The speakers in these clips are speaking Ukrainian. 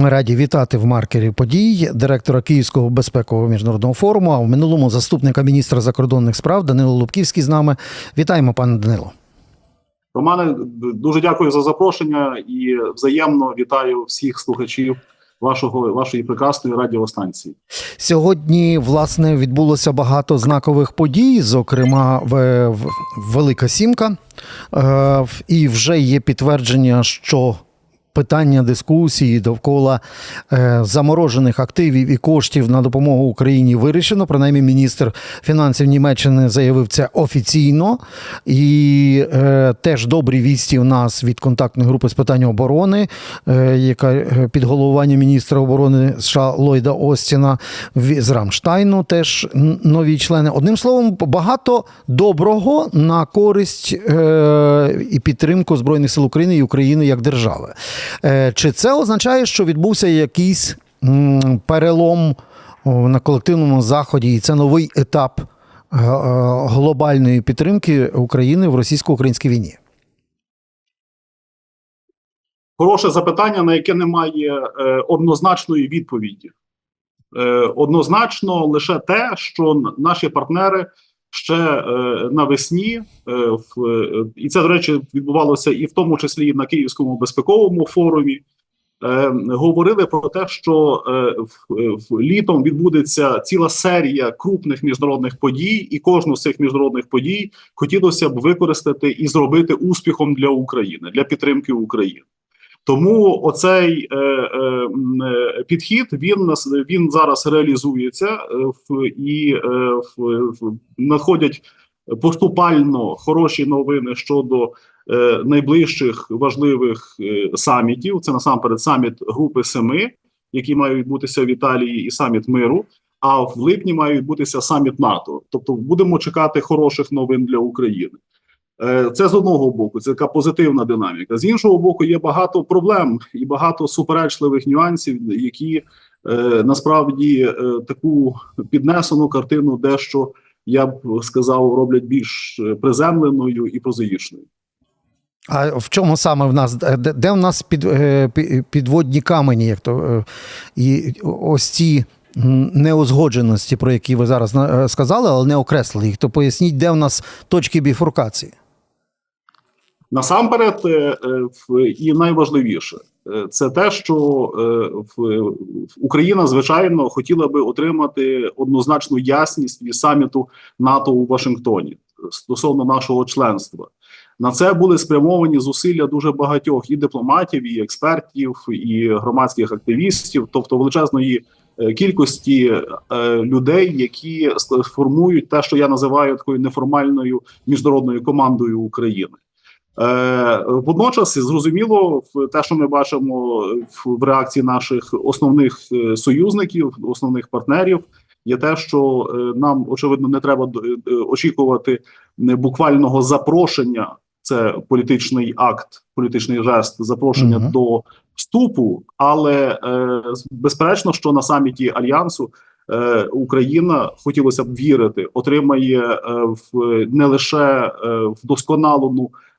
Ми раді вітати в маркері подій директора Київського безпекового міжнародного форуму, а в минулому заступника міністра закордонних справ Данило Лубківський з нами. Вітаємо, пане Данило. Романе, дуже дякую за запрошення і взаємно вітаю всіх слухачів вашого вашої прекрасної радіостанції. Сьогодні власне відбулося багато знакових подій, зокрема в, в Велика Сімка, е, і вже є підтвердження, що. Питання дискусії довкола е, заморожених активів і коштів на допомогу Україні вирішено. Принаймні, міністр фінансів Німеччини заявив це офіційно. І е, теж добрі вісті у нас від контактної групи з питань оборони, е, яка під головуванням міністра оборони США Ллойда Остіна з Рамштайну. Теж нові члени. Одним словом, багато доброго на користь і підтримку Збройних сил України і України як держави. Е, Чи це означає, що відбувся якийсь перелом на колективному заході, і це новий етап е, е, глобальної підтримки України в російсько-українській війні? Хороше запитання, на яке немає однозначної відповіді. Однозначно лише те, що наші партнери ще е, навесні, е, в, е, і це, до речі, відбувалося і в тому числі і на Київському безпековому форумі. Говорили про те, що в літом відбудеться ціла серія крупних міжнародних подій, і кожну з цих міжнародних подій хотілося б використати і зробити успіхом для України для підтримки України. Тому оцей е, е, е, підхід він нас він зараз реалізується е, в і е, в, в надходять поступально хороші новини щодо найближчих важливих самітів. Це насамперед саміт Групи Семи, який має відбутися в Італії, і саміт миру. А в липні має відбутися саміт НАТО. Тобто будемо чекати хороших новин для України. Е, Це з одного боку, це така позитивна динаміка. З іншого боку, є багато проблем і багато суперечливих нюансів, які е, насправді е, таку піднесену картину, дещо я б сказав, роблять більш приземленою і прозаїчною. А в чому саме в нас де, в нас під, підводні камені, як то і ось ці неузгодженості, про які ви зараз сказали, але не окреслили їх, то поясніть, де в нас точки біфуркації. Насамперед, е, е, і найважливіше, е, це те, що Україна, звичайно, хотіла би отримати однозначну ясність від саміту НАТО у Вашингтоні стосовно нашого членства. На це були спрямовані зусилля дуже багатьох і дипломатів, і експертів, і громадських активістів, тобто величезної кількості людей, які формують те, що я називаю такою неформальною міжнародною командою України. Е, водночас зрозуміло, те, що ми бачимо в, реакції наших основних е, союзників, основних партнерів, є те, що е, нам очевидно не треба очікувати буквального запрошення. Це політичний акт, політичний жест запрошення Мгм. до вступу. Але е, безперечно, що на саміті альянсу е, Україна хотілося б вірити, отримає е, в не лише е, вдосконалену е,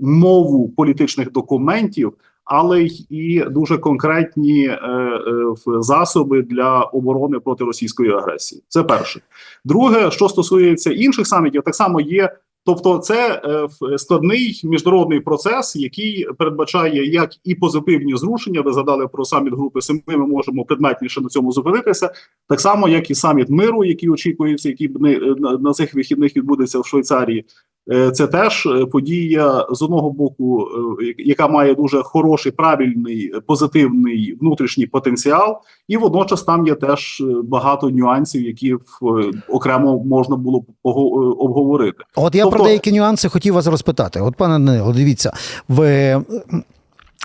мову політичних документів, але й і дуже конкретні е, е, засоби для оборони проти російської агресії. Це перше. Друге, що стосується інших самітів, так само є. Тобто, це е, складний міжнародний процес, який передбачає як і позитивні зрушення. Ви згадали про саміт групи Семи. Ми можемо предметніше на цьому зупинитися. Так само, як і саміт миру, який очікується, який на цих вихідних відбудеться в Швейцарії. Е, Це теж е, подія з одного боку, е, яка має дуже хороший, правильний, позитивний внутрішній потенціал, і водночас там є теж багато нюансів, які окремо можна було обговорити. От я про Тобто- деякі нюанси хотів вас розпитати. От, пане Данило, дивіться, в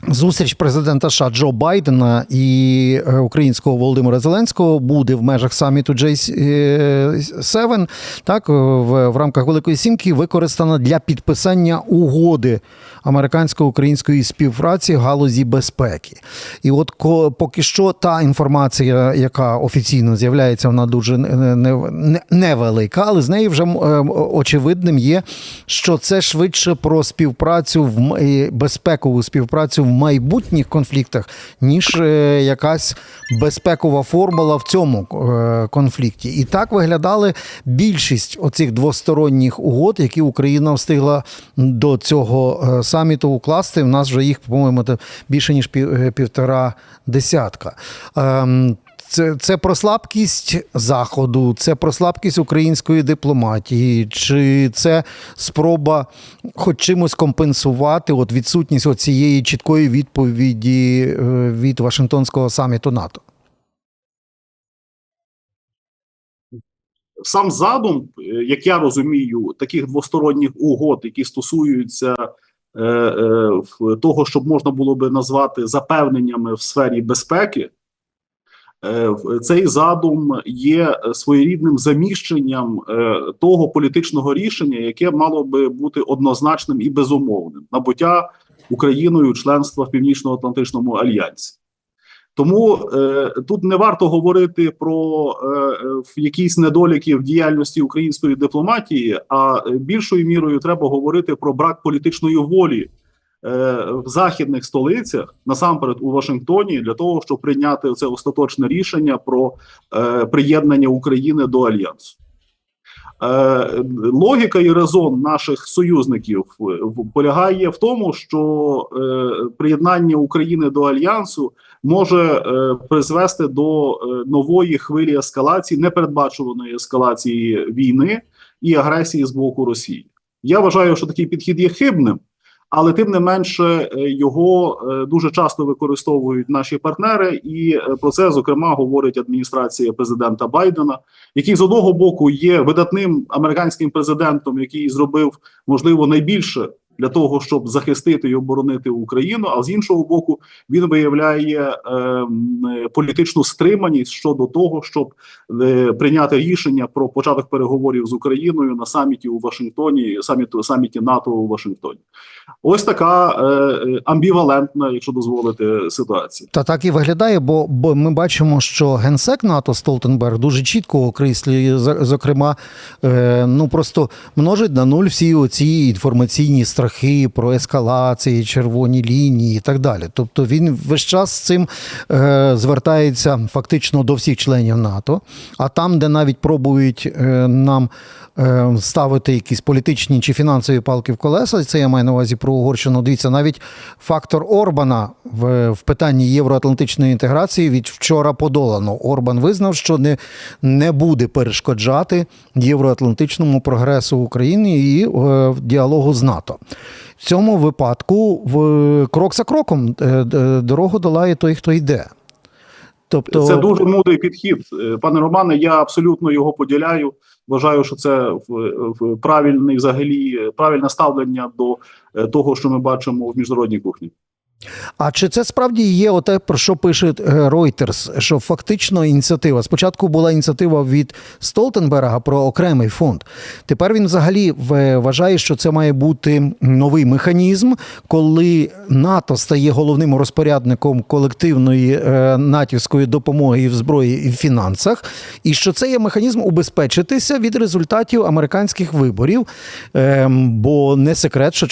зустріч президента США Джо Байдена і е, українського Володимира Зеленського буде в межах саміту J7, так, в, в рамках Великої Сімки використана для підписання угоди американсько-української співпраці в галузі безпеки. І от поки що та інформація, яка офіційно з'являється, вона дуже не- не- не- невелика, але з неї вже е, очевидним є, що це швидше про співпрацю в безпекову співпрацю в майбутніх конфліктах, ніж е, якась безпекова формула в цьому е, конфлікті. І так виглядали більшість оцих двосторонніх угод, які Україна встигла до цього саміту укласти. У нас вже їх, по-моєму, більше ніж е, півтора десятка. Ем, Це, це про слабкість заходу, це про слабкість української дипломатії, чи це спроба хоч чимось компенсувати от відсутність цієї чіткої відповіді е, від Вашингтонського саміту НАТО? сам задум, е, як я розумію, таких двосторонніх угод, які стосуються того, щоб можна було би назвати запевненнями в сфері безпеки, е, цей задум є своєрідним заміщенням е, того політичного рішення, яке мало би бути однозначним і безумовним набуття Україною членства в Північно-Атлантичному альянсі. Тому е, тут не варто говорити про е, е, якісь недоліки в діяльності української дипломатії, а е, більшою мірою треба говорити про брак політичної волі е, в західних столицях, насамперед у Вашингтоні, для того, щоб прийняти це остаточне рішення про е, приєднання України до альянсу. Е, логіка і резон наших союзників е, полягає в тому, що е, приєднання України до альянсу може призвести до нової хвилі ескалації, непередбачуваної ескалації війни і агресії з боку Росії. Я вважаю, що такий підхід є хибним, але тим не менше е, його е, дуже часто використовують наші партнери, і е, про це зокрема говорить адміністрація президента Байдена, який з одного боку є видатним американським президентом, який зробив можливо найбільше для того, щоб захистити і оборонити Україну. А з іншого боку, він виявляє е, політичну стриманість щодо того, щоб е, прийняти рішення про початок переговорів з Україною на саміті у Вашингтоні, саміті, саміті НАТО у Вашингтоні. Ось така е, амбівалентна, якщо дозволите, ситуація. Та так і виглядає, бо, бо ми бачимо, що генсек НАТО Столтенберг дуже чітко окреслює, зокрема, е, ну просто множить на нуль всі оці інформаційні страхи про ескалації, червоні лінії і так далі. Тобто він весь час з цим е, звертається фактично до всіх членів НАТО. А там, де навіть пробують е, нам е, ставити якісь політичні чи фінансові палки в колеса, це я маю на увазі про Угорщину. Дивіться, навіть фактор Орбана в, в питанні євроатлантичної інтеграції від вчора подолано. Орбан визнав, що не, не буде перешкоджати євроатлантичному прогресу України і е, діалогу з НАТО. В цьому випадку в крок за кроком е, е, дорогу долає той, хто йде. Тобто, Це дуже мудрий підхід, Е, пане Романе. Я абсолютно його поділяю. Вважаю, що це правильний взагалі правильне ставлення до того, що ми бачимо в міжнародній кухні. А чи це справді є оте, про що пише е, Reuters, що фактично ініціатива? Спочатку була ініціатива від Столтенберга про окремий фонд. Тепер він взагалі вважає, що це має бути новий механізм, коли НАТО стає головним розпорядником колективної е, натівської допомоги в зброї і в фінансах, і що це є механізм убезпечитися від результатів американських виборів. Ем, бо не секрет, що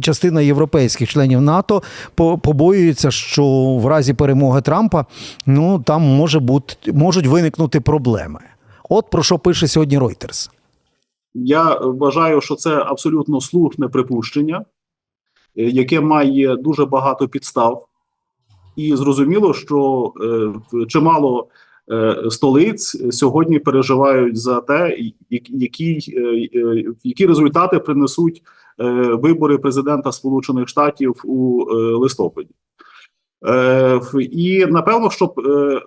частина європейських членів НАТО побоюється, що в разі перемоги Трампа ну там може бути можуть виникнути проблеми. От про що пише сьогодні Reuters. Я вважаю, що це абсолютно слушне припущення, е, яке має дуже багато підстав, і зрозуміло, що е, чимало столиць сьогодні переживають за те, які, е, е, які результати принесуть е, вибори президента Сполучених Штатів у е, листопаді. Е, і напевно, щоб е,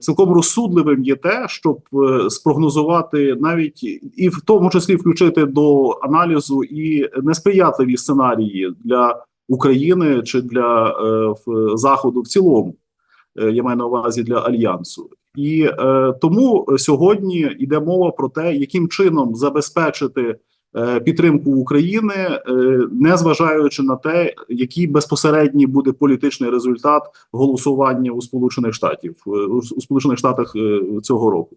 цілком розсудливим є те, щоб е, спрогнозувати навіть і в тому числі включити до аналізу і несприятливі сценарії для України чи для е, заходу в цілому. Е, Я маю на увазі для альянсу, і е, тому сьогодні йде мова про те, яким чином забезпечити е, підтримку України, е, не зважаючи на те, який безпосередній буде політичний результат голосування у Сполучених Штатів е, у Сполучених Штатах е, цього року.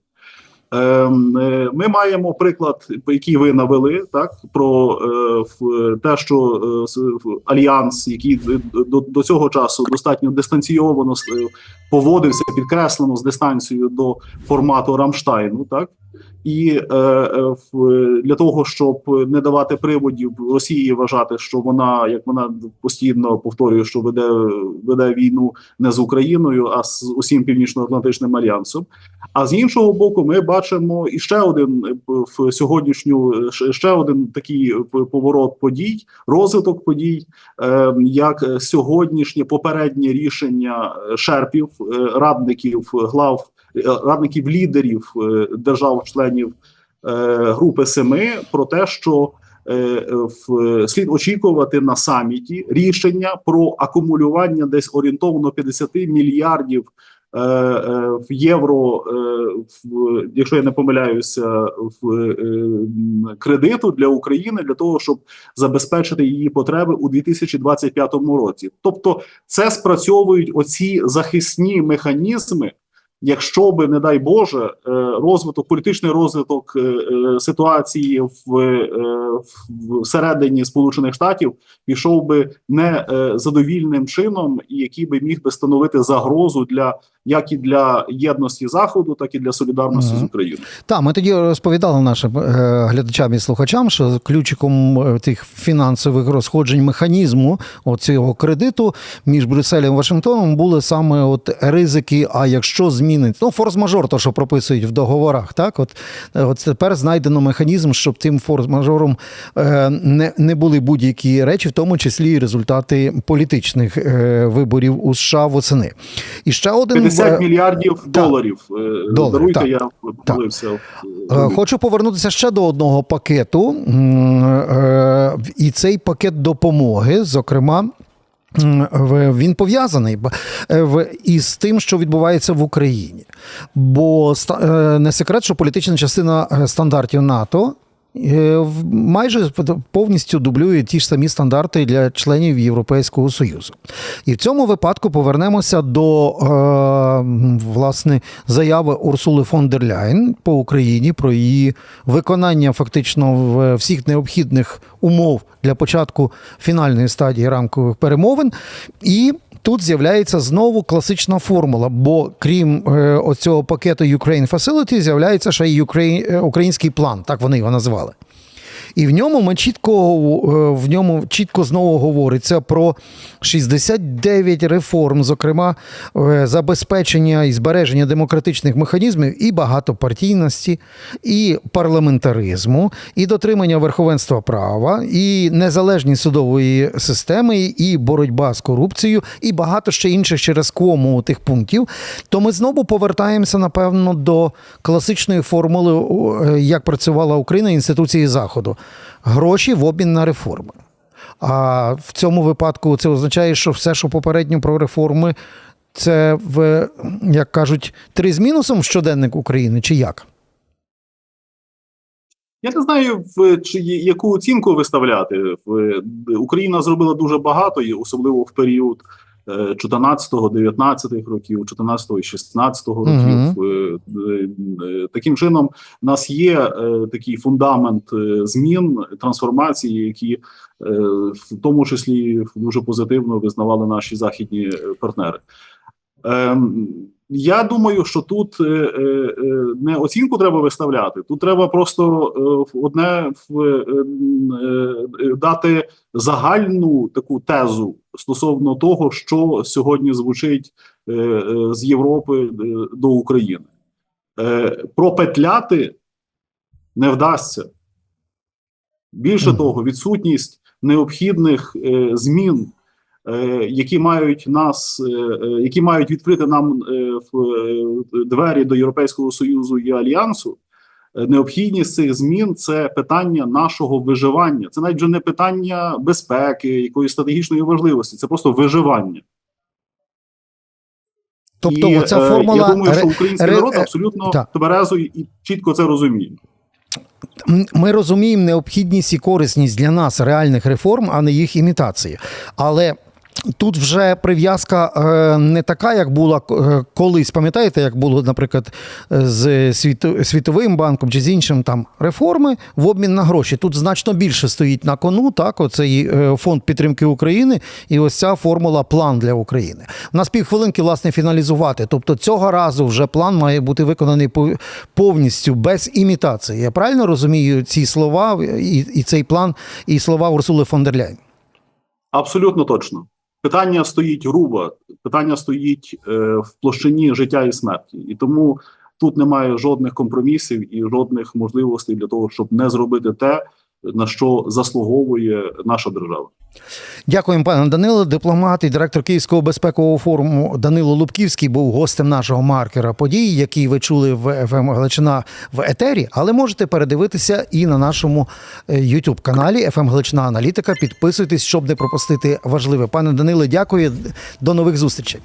Ем, е, Ми маємо приклад, який ви навели, так про е, те, що е, альянс, який до, до цього часу достатньо дистанційовано поводився, підкреслено з дистанцією до формату Рамштайну, так і е, е, для того, щоб не давати приводів Росії вважати, що вона, як вона постійно повторює, що веде веде війну не з Україною, а з усім північно-атлантичним альянсом. А з іншого боку, ми бачимо і ще один е, в сьогоднішню ще- один такий е, поворот подій, розвиток подій, е, як сьогоднішнє попереднє рішення шерпів, е, радників глав, радників лідерів е, держав-членів е, Групи Семи про те, що е, е, в- слід очікувати на саміті рішення про акумулювання десь орієнтовно 50 мільярдів е, е, в євро, е, якщо я не помиляюся, в е, кредиту для України для того, щоб забезпечити її потреби у 2025 році. Тобто, це спрацьовують оці захисні механізми. Якщо би, не дай Боже, е, розвиток, політичний розвиток е, е, ситуації в, в всередині Сполучених Штатів пішов би не задовільним чином, і який би міг би становити загрозу для як і для єдності заходу, так і для солідарності Мгм. з Україною. Так, ми тоді розповідали нашим е, глядачам і слухачам, що ключиком е, тих фінансових розходжень механізму цього кредиту між Брюсселем і Вашингтоном були саме от ризики. А якщо змінить ну форс-мажор, то що прописують в договорах, так от, е, от тепер знайдено механізм, щоб тим форс-мажором не, не були будь-які речі, в тому числі і результати політичних виборів у США восени. І ще один 50 е, мільярдів доларів. Е, Доларів, Даруйте, так. я помилився. Е, Хочу повернутися ще до одного пакету, і цей пакет допомоги, зокрема. Він пов'язаний із тим, що відбувається в Україні. Бо не секрет, що політична частина стандартів НАТО майже повністю дублює ті ж самі стандарти для членів Європейського Союзу. І в цьому випадку повернемося до е, власне заяви Урсули фон дер Ляйн по Україні про її виконання фактично всіх необхідних умов для початку фінальної стадії рамкових перемовин. І тут з'являється знову класична формула. Бо крім е, оцього пакету Ukraine Facility, з'являється ще й Ukraine- е, український план, так вони його назвали. І в ньому ми чітко е, в ньому чітко знову говориться про 69 реформ, зокрема е, забезпечення і збереження демократичних механізмів і багатопартійності, і парламентаризму, і дотримання верховенства права, і незалежність судової системи, і боротьба з корупцією, і багато ще інших через кому тих пунктів. То ми знову повертаємося, напевно, до класичної формули, е, як працювала Україна інституції Заходу. Гроші в обмін на реформи. А в цьому випадку це означає, що все, що попередньо про реформи, це в, як кажуть, три з мінусом в щоденник України, чи як? Я не знаю, в чи яку оцінку виставляти. Україна зробила дуже багато, особливо в період 14-19 років, 14 і 16 років. Е, е, Таким чином, у нас є такий фундамент змін, трансформації, які в тому числі дуже позитивно визнавали наші західні партнери. Я думаю, що тут е, е, е, не оцінку треба виставляти. Тут треба просто е, одне в, е, е, дати загальну таку тезу стосовно того, що сьогодні звучить е, е, з Європи е, до України. Е, пропетляти не вдасться. Більше того, відсутність необхідних е, змін які мають нас, е, е, які мають відкрити нам е, в е, двері до Європейського союзу і альянсу. е, Необхідність цих змін це питання нашого виживання. Це навіть вже не питання безпеки, якоїсь стратегічної важливості, це просто виживання. Тобто, і, оця е, формула я думаю, що український ре- народ е, абсолютно тверезо і чітко це розуміє. ми розуміємо необхідність і корисність для нас реальних реформ, а не їх імітації. Але тут вже прив'язка е, не така, як була е, колись. Пам'ятаєте, як було, наприклад, е, з Світовим банком чи з іншим там реформи в обмін на гроші. Тут значно більше стоїть на кону. Так, оцей фонд підтримки України і ось ця формула план для України. У нас півхвилинки, власне, фіналізувати. Тобто цього разу вже план має бути виконаний повністю без імітації. Я правильно розумію ці слова і, і цей план, і слова Урсули фон дер Ляйн? Абсолютно точно. Питання стоїть грубо, питання стоїть е, в площині життя і смерті, і тому тут немає жодних компромісів і жодних можливостей для того, щоб не зробити те, на що заслуговує наша держава. Дякуємо, пане Данило. Дипломат і директор Київського безпекового форуму Данило Лубківський був гостем нашого маркера подій, який ви чули в ФМ Галичина в етері, але можете передивитися і на нашому youtube каналі ФМ Галичина Аналітика. Підписуйтесь, щоб не пропустити важливе. Пане Даниле, дякую. До нових зустрічей.